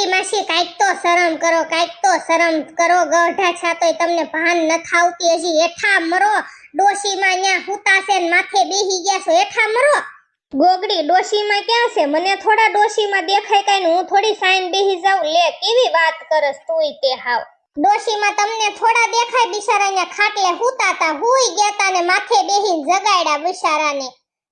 શીબરી માસી કાંઈક તો શરમ કરો, કાંઈક તો શરમ કરો, ગઢા છાતોય તમને ભાન ન થાવતી હજી. એઠા મરો, ડોશીમાં ન્યા હુતાશે ને માથે બેહી ગયા છો. એઠા મરો. ગોગડી, ડોશીમાં ક્યાં છે? મને થોડા ડોશીમાં દેખાય કાંઈ ને હું થોડી સાઈન બેહી જાઉં. લે, કેવી વાત કરસ તુંય તે હાવ? ડોશીમાં તમને થોડા દેખાય બિચારાને ખાટલે હુતાતા હુઈ ગયા તા ને માથે બેહીને જગાડ્યા બિચારાને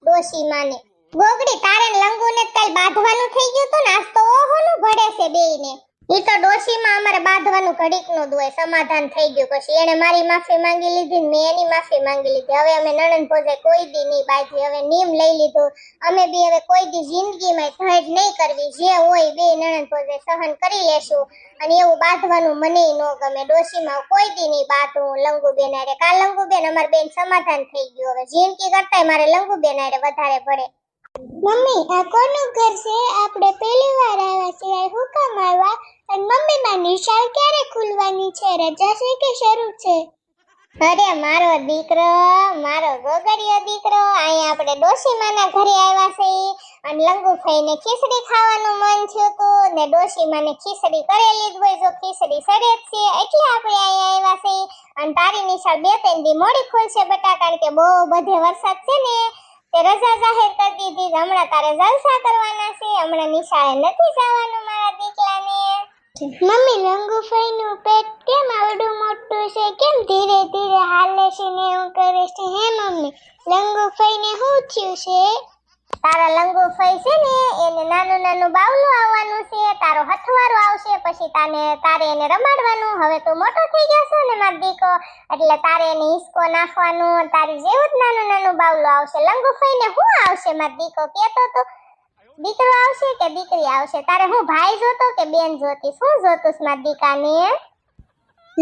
ડોશીમાને. ગોગડી તારે લંગુને કાલ બાંધવાનું થઈ ગયું તો નાસ્તો ઓહોનું ભળે છે બેયને. ઈ તો ડોશીમાં અમારે બાંધવાનું ઘડીકનું જ હોય, સમાધાન થઈ ગયું પછી. એને મારી માફી માંગી લીધી મેં એની માફી માંગી લીધી. હવે અમે નણંદ ભોજે કોઈ દી નહીં બાંધી હવે નિયમ લઈ લીધું. અમે બી હવે કોઈ દી જિંદગીમાં ધજ નહીં કરવી. જે હોય બે નણંદ ભોજે સહન કરી લેશું. અને એવું બાંધવાનું મને ન ગમે. ડોશીમાં કોઈ દી નહીં બાંધું લંગુબેન આરે કા લંગુબેન? અમારે બેન સમાધાન થઈ ગયું હવે. જિંદગી કરતાંય મારે લંગુબેન આરે વધારે પડે મમ્મી, આ કોનું ઘર છે? આપણે પહેલી વાર આવ્યા છીએ હું કામ આવ્યા. અને મમ્મી માં નિશાળ ક્યારે ખુલવાની છે? રજા છે કે શરૂ છે? અરે, મારો દીકરો, મારો ગોગરિયો દીકરો, અહીંયા આપણે ડોશીમાના ઘરે આવ્યા છે અને લંગુફાઈને ખીચડી ખાવાનું મન થયું હતું. ને ડોશીમાને ખીચડી કરેલી જ હોય જો ખીચડી સરે જ છે. એટલે આપણે અહીંયા આવ્યા છે અને તારી નિશાળ બે ત્રણ દી મોડી ખુલશે બટા, કારણ કે બહુ બધે વરસાદ છે ને. તે રજા જાહેર કરી દીધી. હમણાં તારે જલસા કરવાના છે. હમણાં નિશાળે નથી જવાનું મારા દીકરાને. મમ્મી લંગુફાઈ નું પેટ કેમ આવડું મોટું છે? કેમ ધીરે ધીરે હાલે છે ને એવું કરે છે? હે મમ્મી લંગુફાઈ ને શું થયું છે? તારા લંગુ ફઈ છે ને, એને નાનું નાનું બાવલું આવવાનું છે, તારો હથવારો આવશે, પછી તાને, તારે એને રમાડવાનું. હવે તું મોટો થઈ ગયો છો ને માર દીકો, એટલે તારે એને હિસકો નાખવાનું, તારી જેવું જ નાનું નાનું બાવલું આવશે. લંગુ ફઈને શું આવશે માર દીકો? કેતો તો, દીકરો આવશે કે દીકરી આવશે? તારે હું ભાઈ જોતો કે બેન જોતી? શું જોતું માર દીકાને?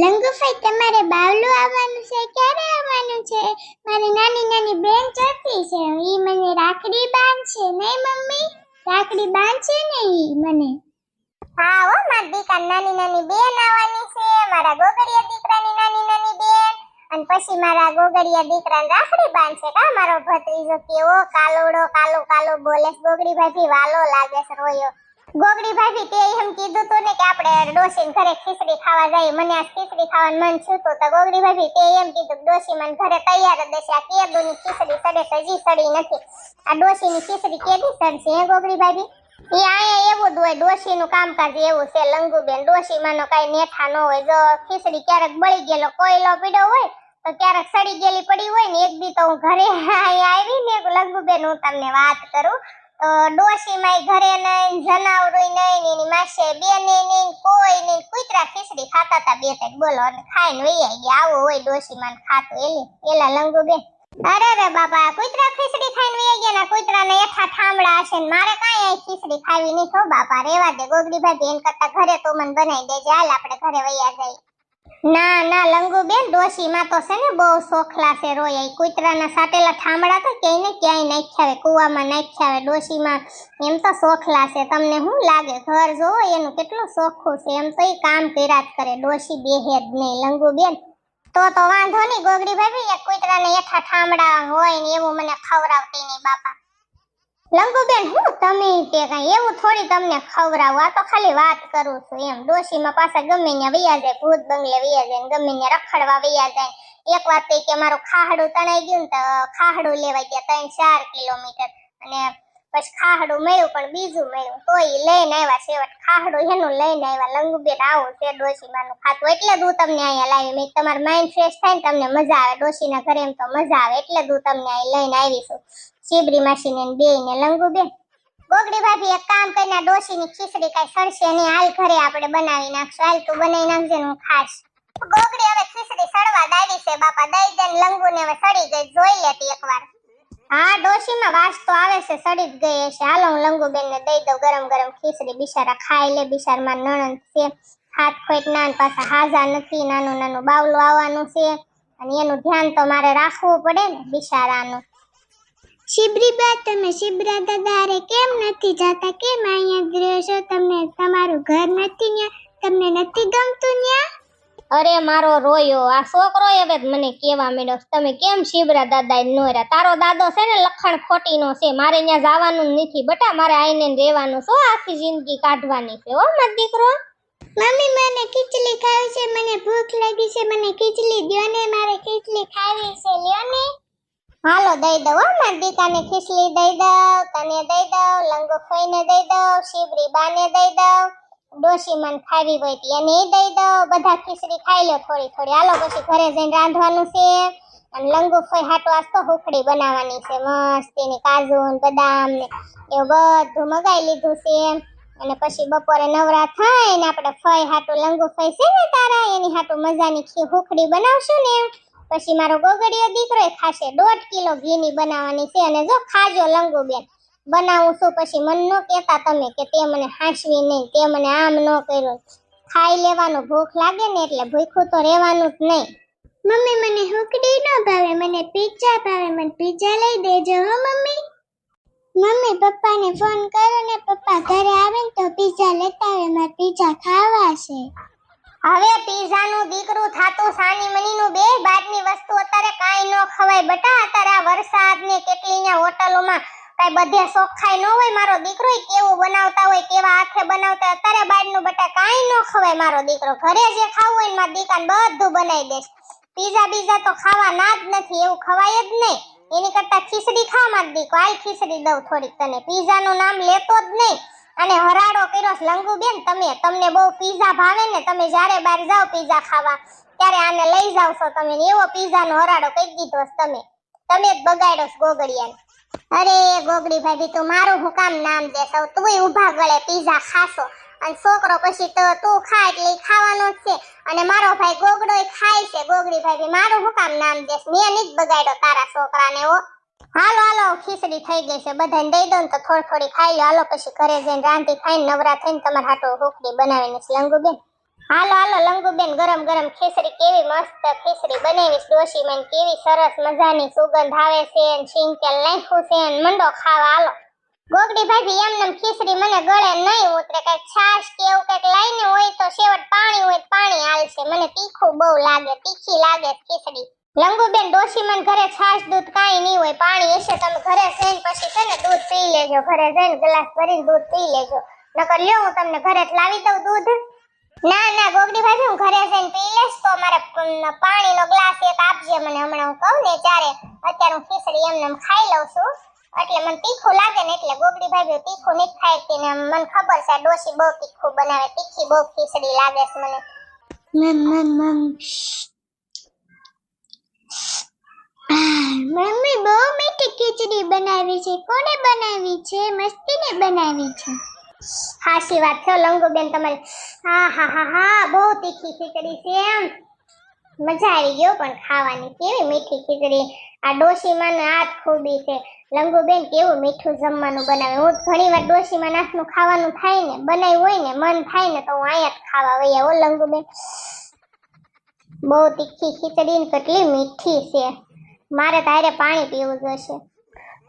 લંગુફાઈ તમારે બાવલું આવવાનું છે? ક્યારે આવવાનું છે? મારી નાની નાની બેન જતી છે. એ મને રાખડી બાંધશે નહીં મમ્મી? રાખડી બાંધશે ને એ મને? હા હો, મારી દીકરા નાની નાની બેન આવવાની છે. મારા ગોગડિયા દીકરાની નાની નાની બેન. અને પછી મારા ગોગડિયા દીકરાને રાખડી બાંધશે કા મારો ભત્રીજો કેવો કાલોડો, કાલો કાલો બોલે છે. ગોગડી ભાભી વાલો લાગે છે રોયો. ગોગડી ભાભી તે એમ કીધું તો ને કે આપણે ડોશીન ઘરે ખીચડી ખાવા જઈએ. મને આ ખીચડી ખાવાનું મન છું તો. ગોગડી ભાભી તે એમ કીધું ડોશી મને ઘરે તૈયાર જ દેશે આ કેદુની ખીચડી સડે હજી સડી નથી. આ ડોશીની ખીચડી કેદી સડશે હે ગોગડી ભાભી? એ આયા એવું જ હોય, ડોશીનું કામકાજ એવું છે લંગુબેન. ડોશીમાંનો કાંઈ નેઠા ન હોય. જો ખીચડી ક્યારેક બળી ગયેલો, કોયલો પીડ્યો હોય, તો ક્યારેક સડી ગયેલી પડી હોય ને, એક દી તો હું ઘરે અહીંયા આવી ને, લંગુબેન, હું તમને વાત કરું. તો ડોશીમાં ઘરે નહીં જનાવરું નહીં એની માસે બેને નહીં કોઈ નહીં કૂતરા ખીચડી ખાતા હતા બે ત્રણ. બોલો, અને ખાઈને વૈયા ગયા. આવો હોય ડોશીમાં ખાતું એલી. એલા લંગુબેન અરે રે બાપા કૂતરા ખીચડી ખાઈને વૈયા ગયા ના કૂતરાને એઠા ઠામડા હશે ને મારે કાંઈ અહીં ખીચડી ખાવી નહીં થો બાપા. રેવા દે ગોગડી ભાભી એન કરતા ઘરે તો મને બનાવી દેજે. હાલ આપણે ઘરે વૈયા જઈએ. ના ના લંગુ બેન ડોશીમાં તો છે ને બહુ સોખલા છે રોય. કૂતરાના સાટેલા ઠામડા તો ક્યાંય ને ક્યાંય નાખ્યા આવે કૂવામાં નાખ્યા આવે ડોશીમાં. એમ તો સોખલા છે. તમને શું લાગે? ઘર જોવો એનું કેટલું સોખું છે. એમ તો ઈ કામ કર્યા જ કરે. ડોશી બેહે જ નહીં. લંગુ બેન તો તો વાંધો નહીં ગોગડી ભાભી એક કૂતરાને એઠા ઠામડા હોય ને એવું મને ખવડાવતી નહીં, બાપા. લંગુબેન હું તમે તે કઈ એવું થોડી તમને ખવડાવું? આ તો ખાલી વાત કરું છું એમ. ડોશીમાં પાછા ગમે ત્યાં વૈયા જાય, ભૂત બંગલે વૈયા જાય ગમે ત્યાં રખડવા વૈયા જાય. એક વાત કે મારું ખાહડું તણાઈ ગયું ને તો ખાહડું લેવા ગયા ત્રણ ચાર કિલોમીટર. અને પછી ખાહડું મળ્યું, પણ બીજું મળ્યું તો એ લઈને આવ્યા છેવટ. ખાહડું એનું લઈને આવ્યા. લંગુબેન આવું છે ડોશીમાનું ખાતું. એટલે જ તમને અહીંયા લાવી. મેં તમારું માઇન્ડ ફ્રેશ થાય ને તમને મજા આવે. ડોશીના ઘરે એમ તો મજા આવે. એટલે જ તમને અહીં લઈને આવી છું. શીબરી માસીને ને બેયને લંગુબેન ગોગડી ભાભી એક કામ કરીને આ ડોશીની ખીચડી કાંઈ સડશે નહીં. હાલ ઘરે આપણે બનાવી નાખશું. હાલ તું બનાવી નાખજે હું ખાશ ગોગડી હવે ખીચડી સડવા દાવી છે, બાપા. દઈ દે ને લંગુને હવે સડી ગઈ. જોઈ લેતી એકવાર. હા, ડોશીમાં વાસ તો આવે છે સડી જ ગઈ હશે. હાલો હું લંગુબેન ને દઈ દઉં. ગરમ ગરમ ખીચડી. બિચારા ખાઈ લે. બિચારમાં નણંદ છે. હાથ ખોટ નાન પાછા હાજા નથી. નાનું નાનું બાવલું આવવાનું છે. અને એનું ધ્યાન તો મારે રાખવું પડે ને બિચારાનું. શિબરી બા તમે શિબરા દાદા અરે કેમ નથી જાતા? કેમ અહીંયા જ રહ્યો છો? તમને તમારું ઘર નથી ન્યા? તમને નથી ગમતું ન્યા? અરે મારો રોયો. આ છોકરો હવે મને કેવા મેડો તમે કેમ શિબરા દાદા નો રહ્યા? તારો દાદો છે ને લખણ ખોટીનો છે. મારે ત્યાં જવાનું નથી. બટા મારે આઈને રહેવાનું શું આખી જિંદગી કાઢવાની છે હો મારો દીકરો? મમ્મી મને ખીચડી ખાવી છે. મને ભૂખ લાગી છે. મને ખીચડી દ્યો ને. મારે ખીચડી ખાવી છે. લ્યો ને. હાલો, દઈ દઉં હો. મારી દીકાને ખીચડી દઈ દઉં, તને દઈ દઉં, લંગો ખોઈને દઈ દઉં શિવરી બાને દઈ દઉં. ડોશી મન ખાવી હોય તી એને દઈ દઉં. બધા ખીચડી ખાઈ લો થોડી થોડી. હાલો, પછી ઘરે જઈને રાંધવાનું છે. અને લંગુ ફોઈ હાટો આજ તો હુખડી બનાવવાની છે. મસ્ત એની કાજુ ને બદામ ને એવું બધું મગાઈ લીધું છે. અને પછી બપોરે નવરા થાય ને આપણે ફઈ હાટું લંગુ ફઈ છે ને તારા? એની હાટું મજાની ખી હુખડી બનાવશું ને. પછી મારો ગોગડીયો દીકરો એ ખાશે. દોઢ કિલો ઘીની બનાવવાની છે અને જો ખાજો લંગુ બેન બનાવું છું પછી મન ન કહેતા તમે કે તે મને હાંસવી નહીં તે મને આમ ન કર્યું. ખાઈ લેવાનું ભૂખ લાગે ને એટલે ભૂખું તો રહેવાનું જ નહીં. મમ્મી મને હુકડી ન ભાવે મને પિઝા ભાવે મને પિઝા લઈ દેજો હો મમ્મી. મમ્મી પપ્પાને ફોન કરો ને પપ્પા ઘરે આવે ને તો પિઝા લેતા આવે મારે પિઝા ખાવા છે. હવે પીઝાનું ન બટા, અત્યારે આ વરસાદ ને કેટલી ને હોટલોમાં કઈ બધે સોખાઈ ન હોય મારો દીકરો કેવું બનાવતા હોય, કેવા હાથે બનાવતા. અત્યારે બારનું બટા કાંઈ ન ખવાય મારો દીકરો. ઘરે જે ખાવું હોય ને મારા બધું બનાવી દેશ. પીઝા બીઝા તો ખાવા ના જ નથી, એવું ખવાય જ નહીં. એની કરતા ખીચડી ખા માર દીકો હાલ ખીચડી દઉં થોડીક તને. પીઝાનું નામ લેતો જ નહીં. અને હરાડો કર્યો લંગુ બેન તમે, તમને બહુ પીઝા ભાવે ને તમે જ્યારે બહાર જાઓ પીઝા ખાવા. ત્યારે આને લઈ જાવ છો તમે એવો પીઝાનો હરાડો કઈ દીધો તમે. તમે જ બગાડ્યો છો ગોગડિયાને. અરે ગોગડી ભાભી, તું મારું હું કામ નામ દે સૌ તું ઊભા ગળે પીઝા ખાશો. અને છોકરો પછી તો તું ખા એટલે ખાવાનો છે. અને મારો ભાઈ ગોગડો ખાય છે. ગોગડી ભાભી, મારું હું કામ નામ દેશ? મેં નહીં બગાડ્યો તારા છોકરાને ઓ હાલો હાલો, ખીચડી થઈ ગઈ છે. બધાને દઈ દો ને તો થોડી થોડી ખાઈ લો. હાલો, પછી ઘરે જઈને રાંધી ખાઈને નવરા થઈને તમારે હાટો રોકડી બનાવીને છે લંગુબેન હાલો હાલો, લંગુબેન, ગરમ ગરમ ખીચડી કેવી મસ્ત ખીચડી બનાવીશ, ડોશી મને કેવી સરસ મજાની સુગંધ આવે છે ને તેલ નાખ્યું છે મંડો ખાવા, હાલો. ગોગડી ભાજી એમ નેમ ખીચડી મને ગળે નહીં ઉતરે કઈ છાશ કે એવું કંઈક લઈને હોય તો શેવટ પાણી હોય પાણી હાલશે. મને તીખું બહુ લાગે, તીખી લાગે ખીચડી લંગુબેન, ડોશી મને ઘરે છાશ, દૂધ કાંઈ નહીં હોય, પાણી હશે, તમે ઘરે જઈને પછી છે ને દૂધ પી લેજો, ઘરે જઈને ગ્લાસ ભરીને દૂધ પી લેજો. નકર લ્યો, હું તમને ઘરે જ લાવી દઉં દૂધ. ના ના, ગોગડી ભાભી હું ઘરે જઈને પી લઈશ તો મારે પાણીનો ગ્લાસ એક આપજે મને હમણાં હું કહું ને ત્યારે અત્યારે હું ખીચડી એમને ખાઈ લઉં છું. એટલે મને તીખું લાગે ને, એટલે ગોગડી ભાભી તીખું નહીં ખાય તેને મને ખબર છે ડોસી બહુ તીખું બનાવે, તીખી બહુ ખીચડી લાગે છે મને. મમ મમ મમ. મમ્મી બહુ મીઠી ખીચડી બનાવી છે કોને બનાવી છે? મસ્તીને બનાવી છે. હાશી વાત છે, લંગુબેન તમારી. હા હા હા હા, બહુ તીખી ખીચડી છે એમ. મજા આવી ગયો પણ ખાવાની. કેવી મીઠી ખીચડી. આ ડોશીમાં જ ખૂબી છે. લંગુબેન કેવું મીઠું જમવાનું બનાવે. હું ઘણી વાર ડોશીમાં નાખનું ખાવાનું થાય ને, બનાવ્યું હોય ને, મન થાય ને, તો હું અહીંયા જ ખાવા વૈયા હો, લંગુબેન. બહુ તીખી ખીચડી ને કેટલી મીઠી છે. મારે તારે પાણી પીવું જોશે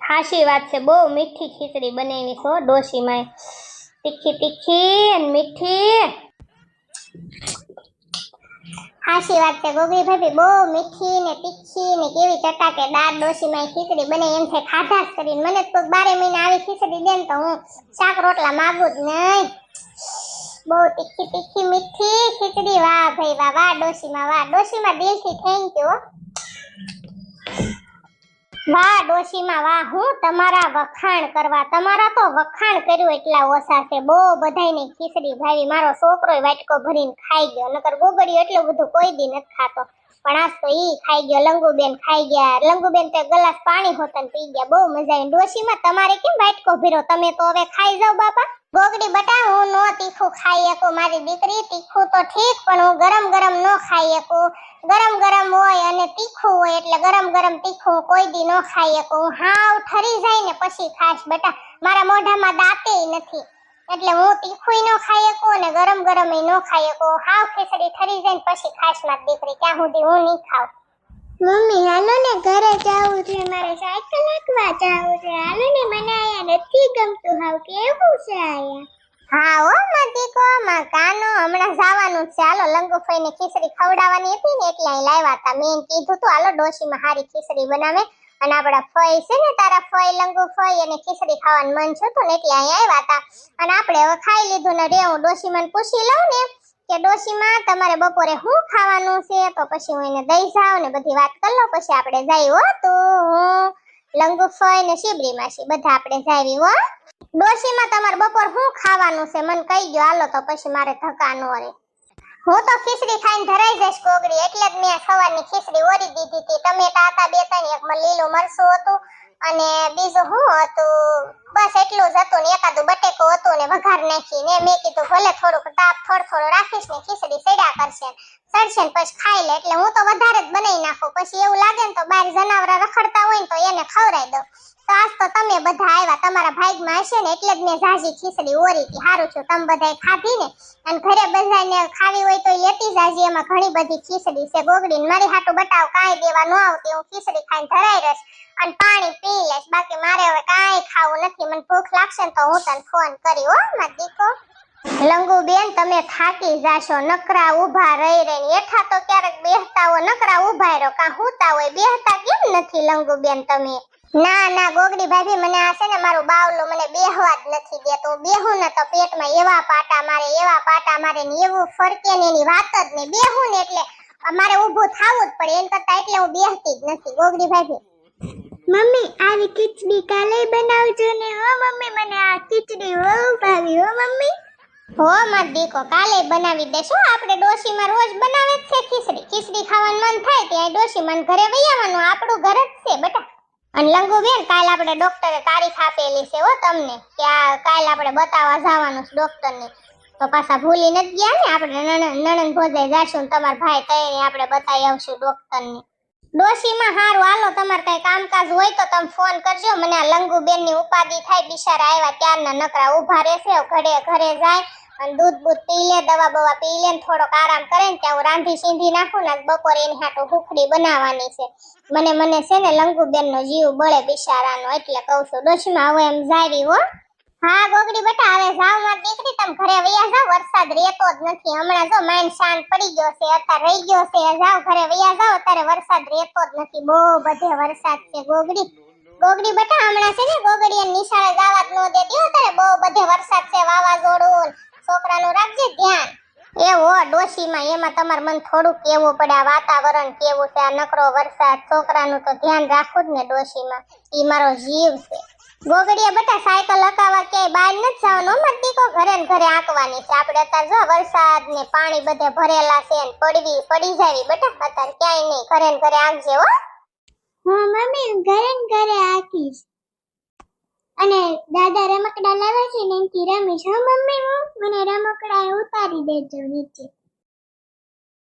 હાશી. વાત છે, બહુ મીઠી ખીચડી બનાવી છો ડોશીમાં તીખી તીખી અને મીઠી. હાશી વાત છે ગોગરી ભાભી, બહુ મીઠી ને તીખી ને કેવી ચટાકેદાર ડોશીમાં ખીચડી બને એમ થાય ખાધા જ કરીને. મને તો બારે મહિને આવી ખીચડી દે ને તો હું શાક રોટલા માગું જ નહીં. બહુ તીખી તીખી મીઠી ખીચડી. વાહ ભાઈ, વાહ વાહ, ડોશીમાં વાહ. ડોશીમાં દિલથી થેન્ક યુ વાહ ડોશીમાં, વાહ, હું તમારા વખાણ કરવા, તમારા તો વખાણ કર્યું એટલા ઓછા છે. બહુ બધાયની ખીચડી ભાવી. મારો છોકરો વાટકો ભરીને ખાઈ ગયો. નકર ગોગડીયો એટલું બધું કોઈ દી નથી ખાતો. પણ તો ઈ ખાઈ ગયો, લંગુબેન ખાઈ ગયા. લંગુબેન તો ગ્લાસ પાણી હોતન પી ગયા. બહુ મજા આવી ડોશીમાં તમારે કેમ વાટકો ભીરો તમે તો હવે ખાઈ જાવ બાપા. ગોગડી બટા હું નો તીખું ખાઈ શકું. મારી દીકરી તીખું તો ઠીક, પણ હું ગરમ ગરમ નો ખાઈ શકું. ગરમ ગરમ હોય અને તીખું હોય એટલે ગરમ ગરમ તીખું કોઈ દી નો ખાઈ શકું. હાવ ઠરી જાય ને પછી ખાસ બટા. મારા મોઢામાં દાંતે નથી. એટલે હું તીખું નો ખાઈ શકું અને ગરમ ગરમ નો ખાઈ શકું. હાવ ખીચડી ઠરી જાય પછી ખાસ મારી દીકરી ત્યાં સુધી હું નહીં ખાઉં. મમ્મી હાલો ને ઘરે જવું છે. મારે સાયકલ હાંકવા જવું છે. હાલો ને મને આયા નથી ગમતું. હાવ કેવું છે આયા હા ઓ માં દીકો માં કાનો. હમણાં જવાનું છે. હાલો લંગુફઈ ને ખીચડી ખવડાવવાની હતી ને એટલે અહીં લાવ્યા હતા. મેં કીધું તું હાલો ડોશીમાં હારી ખીચડી બનાવે. અને આપણા ફઈ છે ને, તારા ફઈ, લંગુ ફઈ અને ખીચડી ખાવાનું મન છે તો ને એટલે અહીં આવ્યા હતા. અને આપણે હવે ખાઈ લીધું ને રે, હું ડોશીમાને પૂછી લઉં ને કે ડોશીમાં, તમારે બપોરે શું ખાવાનું છે? તો પછી હું એને દઈ જાઉં ને બધી વાત કરી લઉં, પછી આપણે જઈ હો તું. હું લંગુ ફઈ ને શિબરી માસી બધા આપણે જાવી હો. ડોશીમાં, તમારે બપોર શું ખાવાનું છે? મને કહી ગયો હાલો તો પછી મારે ધક્કા ન રે હું તો ખીચડી ખાઈને ધરાઈ જઈશ કોગડી એટલે જ મેં સવારની ખીચડી ઓરી દીધી હતી. ટમેટા હતા બે ત્રણ એક લીલું મરચું હતું અને બીજું હું હતું? બસ એટલું જ હતું ને એકાદું બટેકો હતું ને વઘાર નાખી ને મેં કીધું ભલે થોડુંક તાપ થોડ થોડું રાખીશ ને ખીચડી સડ્યા કરશે. સડશે ને પછી ખાઈ લે. એટલે હું તો વધારે જ બનાવી નાખું. પછી એવું લાગે ને તો બહાર જનાવરા રખડતા હોય ને તો એને ખવડાવી દઉં. તો તો તમે બધા આવ્યા, તમારા ભાગમાં હશે ને એટલે જ મેં ઝાઝી ખીચડી ઓરી હતી. સારું છું, તમે બધાએ ખાધી ને? અને ઘરે બધાને ખાવી હોય તો લેતી ઝાઝી એમાં ઘણી બધી ખીચડી છે. ગોગડી મારી હાટું બતાવ, કાંઈ દેવા ન આવતી. હું ખીચડી ખાઈને ધરાઈ રહીશ અને પાણી પી લઈશ. બાકી મારે હવે કાંઈ ખાવું નથી. મને ભૂખ લાગશે ને તો હું તને ફોન કરી, હો, માર દીકો લંગુ બેન તમે થાકી જાશો. નકરા ઊભા રહી રહીને. એઠા તો ક્યારેક બેહતા હો નકરા ઊભા રહો. કાં હુતા હોય? બેહતા કેમ નથી લંગુબેન તમે? ના ના, ગોગડી ભાભી, મને આ છે ને મારું બાવલું મને બેહવા જ નથી દેતો. બેહું ને તો પેટમાં એવા પાટા મારે, એવા પાટા મારે ને એવું ફરકે ને એની વાત જ નહીં. બેહું ને એટલે મારે ઊભું થવું જ પડે. એમ કરતા એટલે હું બેહતી જ નથી. ગોગડી ભાભી. મમ્મી, આવી ખીચડી કાલે બનાવજો ને. હો મમ્મી, મને આ ખીચડી બહુ ભાવી. હો મમ્મી. હો માર દીકો, કાલે બનાવી દેશો આપણે ડોશીમાં રોજ બનાવે જ છે ખીચડી. ખીચડી ખાવાનું મન થાય ત્યાં ડોશીમાં ઘરે વહી આવવાનું, આપણું ઘર જ છે બેટા. અને લંગુ બેન કાલ આપણે ડોક્ટરે તારીખ આપેલી છે હો તમને, કે આ કાલ આપણે બતાવવા જવાનું છે ડોક્ટરને. તો પાછા ભૂલી નથી ગયા ને, આપણે નણંદ નણંદ ભોજાઈ જાશું તમારા ભાઈ તઈને આપણે બતાવી આવશું ડોક્ટરને. ડોશીમાં હારું. હાલો, તમારે કઈ કામકાજ હોય તો તમે ફોન કરજો. મને આ લંગુ બેનની ઉપાધિ થાય, બિચારા આવ્યા ત્યારના નકરા ઊભા રહેશે, ઘરે ઘરે જાય અને દૂધ બૂધ પી લે, દવા બવા પી લે થોડોક આરામ કરે ને ત્યાં હું રાંધી સીંધી નાખું ને બપોરે એની હાટો હુખડી બનાવવાની છે. મને મને છે ને લંગુ બેન નો જીવ બળે બિચારાનો, એટલે કહું છું ડોશીમાં હવે એમ જાવી હો. હા, ગોગડી બેટા, હવે જાવ માર દીકરી, તમે ઘરે વયા જાવ. વરસાદ રહેતો જ નથી. હમણાં જો માઇન શાંત પડી ગયો છે, અત્યારે રહી ગયો છે. જાવ ઘરે વયા જાવ, અત્યારે વરસાદ રહેતો જ નથી. બહુ બધે વરસાદ છે, ગોગડી. ગોગડી બેટા, હમણાં છે ને, ગોગડી નિશાળે જવા જ ન દેતી હો બહુ બધે વરસાદ છે, વાવાઝોડું. છોકરાનું રાખજે ધ્યાન. એવો ડોશીમાં, એમાં તમારે મન થોડુંક કેવું પડે, આ વાતાવરણ કેવું છે, આ નકરો વરસાદ. છોકરાનું તો ધ્યાન રાખવું જ ને ડોશીમાં. એ મારો જીવ છે. ગોગડીએ બેટા સાયકલ હકાવા ક્યાંય બહાર નથી જવાનું. મત દીકો ઘરે ને ઘરે આંકવાની છે. આપણે અત્યારે જો વરસાદ ને પાણી બધે ભરેલા છે ને પડવી, પડી જાવી. બેટા અત્યારે ક્યાંય નહીં. ઘરે ને ઘરે આંકજે હો. હા, મમ્મી ઘરે ને ઘરે આંકીશ અને દાદા રમકડા લાવ્યા છે ને એમથી રમીશ. હા, મમ્મી, હું. મને રમકડા ઉતારી દેજો નીચે.